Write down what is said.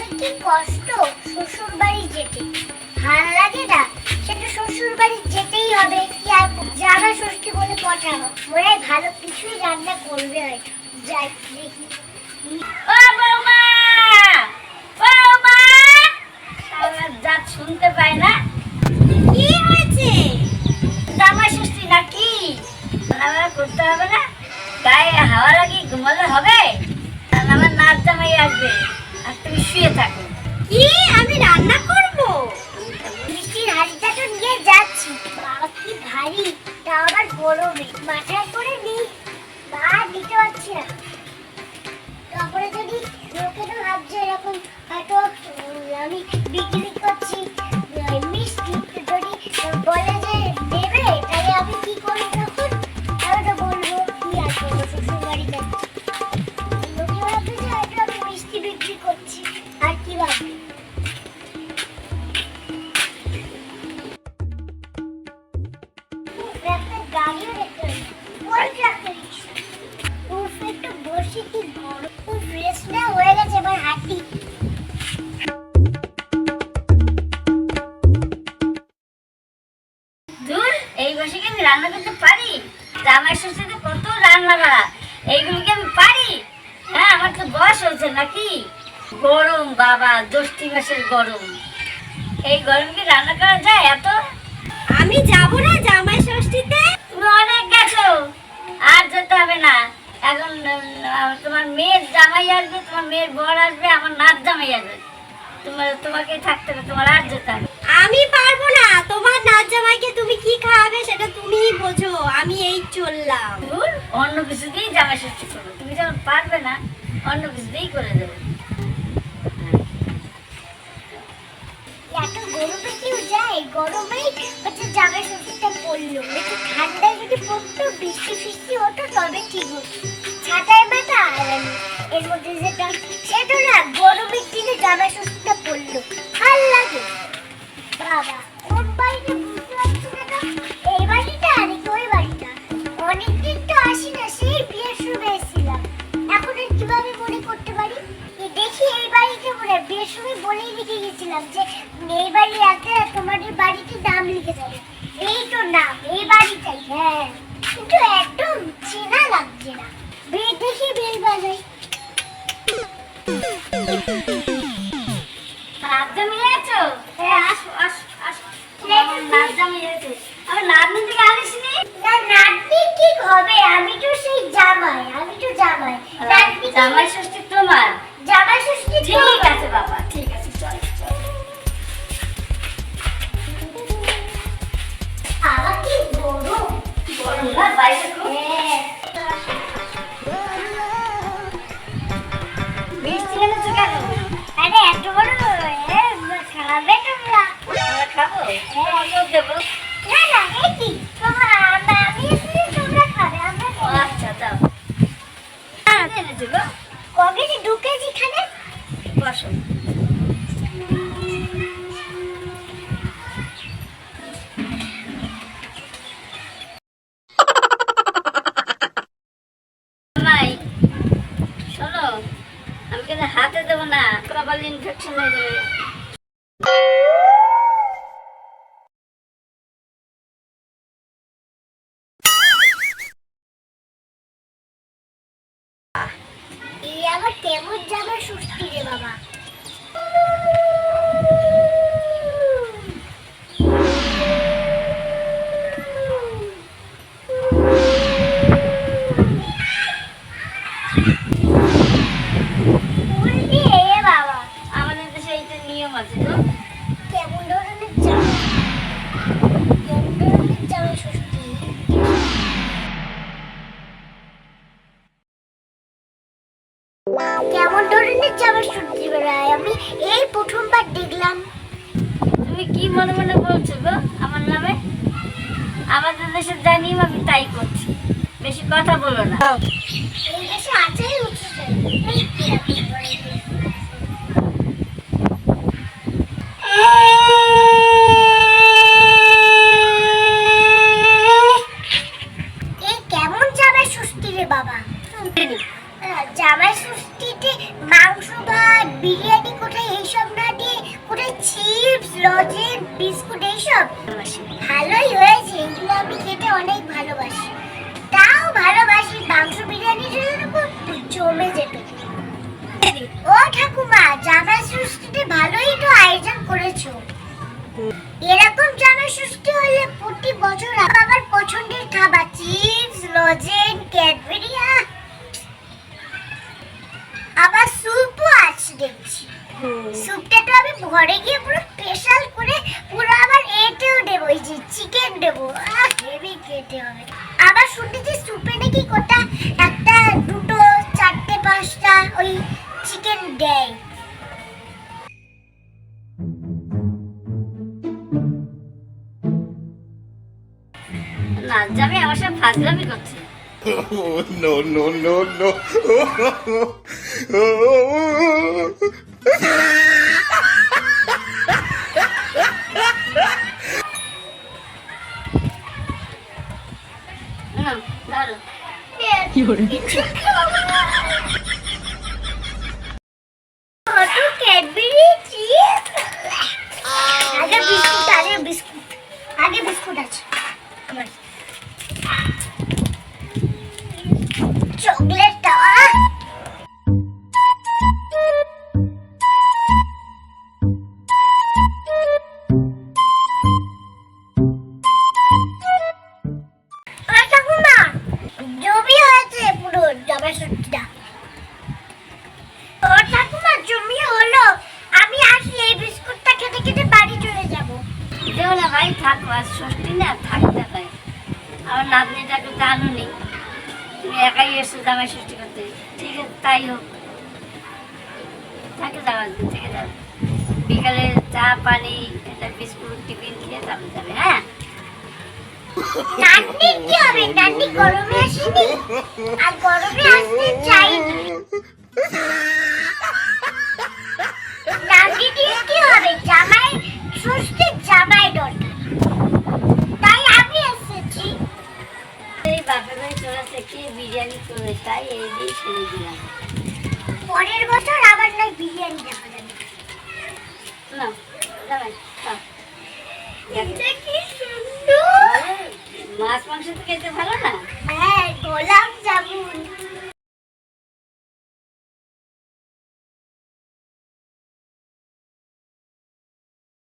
তবে কি কষ্ট শ্বশুর বাড়ি যেতে। ভালো লাগে না? সেটা শ্বশুর বাড়ি যেতেই হবে। কি আর? জামা ষষ্ঠী বলে পটানো মনে ভালো কিছুই রান্না করবে হয়তো। যাই দেখি। ও বৌমা! বৌমা! আমার জাত শুনতে পাই না। কি হয়েছে? জামা ষষ্ঠী নাকি? রান্না করতে হবে না। গায়ে হাওয়া লাগিয়ে ঘুমালে হবে। আমার নাচ জামাই আসবে। শুয়ে থাকো। কি? আমি রান্না করব? মিষ্টির হাড়িটা তো নিয়ে যাচ্ছি। বাবা কি ভারী। তা আবার গরমে। মাথায় করে নিই। বা দিতে পারছি না। তারপরে যদি লোকে তো ভাবছে এরকম হয়তো আমি বিক্রি করছি। হয়ে গেছে, এই বসে কি আমি রান্না করতে পারি? জামাই ষষ্ঠীতে কত রান্না বাড়া এইগুলো কি আমি পারি? হ্যাঁ আমার তো বয়স হয়েছে নাকি? গরম বাবা গরম। এই কি রান্না করা যায় এত? আমি যাব না অনেক গেছো। আর যেতে হবে না। এখন তোমার মেয়ের জামাই আসবে তোমার মেয়ের বর আসবে আমার নাচ জামাই আসবে। তোমার তোমাকে থাকতে হবে তোমার আর যেতে হবে। আমি পারব না তোমার নাচ জামাইকে তুমি কি খাওয়াবে সেটা তুমিই বোঝো আমি এই চললাম। অন্য কিছু দিয়েই জামাই ষষ্ঠী করো তুমি যখন পারবে না অন্য কিছু দিয়েই করে দেবে। গরমে ষষ্ঠীটা পড়ল ঠান্ডায় যদি পড়তো, বৃষ্টি ফিষ্টি হতো, তবে এর মধ্যে যেটা সেটা না, গরমের দিনে পড়ল ভালো লাগে। বাবা। সময় বলেই রেখে গেছিলাম যে এই বাড়ি আছে, তোমাদের বাড়িতে নাম লিখে যাবে এই তো নাম এই বাড়িটাই হ্যাঁ। হাতে দেবো না প্রবল ইনফেকশন হয়ে যাবে আবার কেমন যাবে সুস্থি রে বাবা মনে মনে বলছো, গো, আমার নামে আমাদের দেশের সব জানি আমি তাই করছি। বেশি কথা বলো না। এই দেশে আছেই অনেক ভালোবাসি। তাও ভালোবাসি মাংস বিরিয়ানি জমে যেত। ও ঠাকুমা জামা ষষ্ঠীতে ভালোই তো আয়োজন করেছ। এরকম জামা ষষ্ঠী হলে প্রতি বছর আমার খেতে হবে। আবার শুনেছি স্যুপে নাকি কোটা একটা দুটো চারটে পাঁচটা ওই চিকেন দেয়। না যাবে আমার সাথে ফাজলামি করছে। Oh, no, no, no, no. না ধরো কত ক্যাডবেরি চিপস আগে বিস্কুট আগে বিস্কুট আগে বিস্কুট আছে আমার থাকো আজ ষষ্ঠী না, থাকতে হয়। আমার নাতনিটাকে তো আনো নেই। তুমি একাই এসছো জামাই ষষ্ঠী করতে। ঠিক আছে, তাই হোক। থাকে যাও একদিন, থেকে যাও বিকালে চা, পানি, একটা বিস্কুট, টিফিন খেয়ে তারপর যাবে হ্যাঁ? আর জামাই ষষ্ঠী তাই এই দিয়ে ছেড়ে দিলাম। পরের বছর আবার নয় বিরিয়ানি দেখা যাবে না মাছ মাংস তো খেতে ভালো না? হ্যাঁ গোলাপ